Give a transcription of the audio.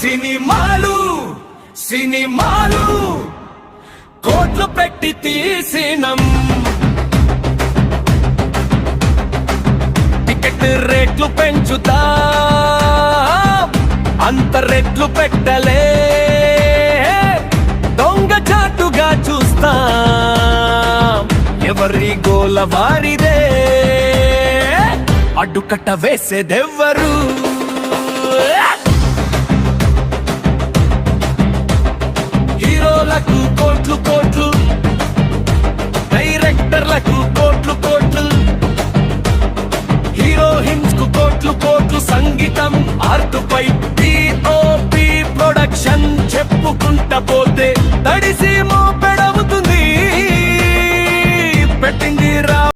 సినిమాలు సినిమాలు కోట్లు పెట్టి తీసినం. టికెట్ రేట్లు పెంచుతా అంత రేట్లు పెట్టలే. వారిదే. అడ్డుకట్ట వేసేదెవ్వరు? హీరోలకు కోట్లు కోట్లు డైరెక్టర్లకు కోట్లు కోట్లు హీరోయిన్స్కు కోట్లు కోట్లు సంగీతం ఆర్ట్ పై ప్రొడక్షన్ చెప్పుకుంటా పోతే తడిసి మోపెడవుతుంది